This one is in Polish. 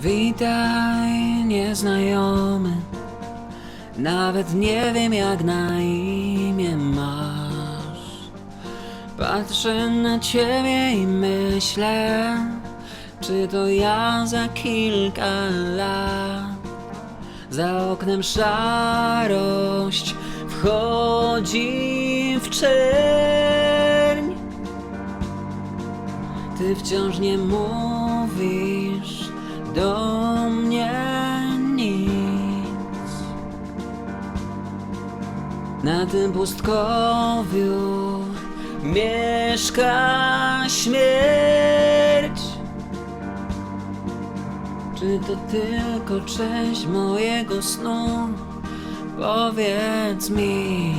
Witaj, nieznajomy. Nawet nie wiem, jak na imię masz. Patrzę na ciebie i myślę, czy to ja za kilka lat. Za oknem szarość wchodzi w czerń. Ty wciąż nie mówisz do mnie nic. Na tym pustkowiu mieszka śmierć. Czy to tylko część mojego snu? Powiedz mi.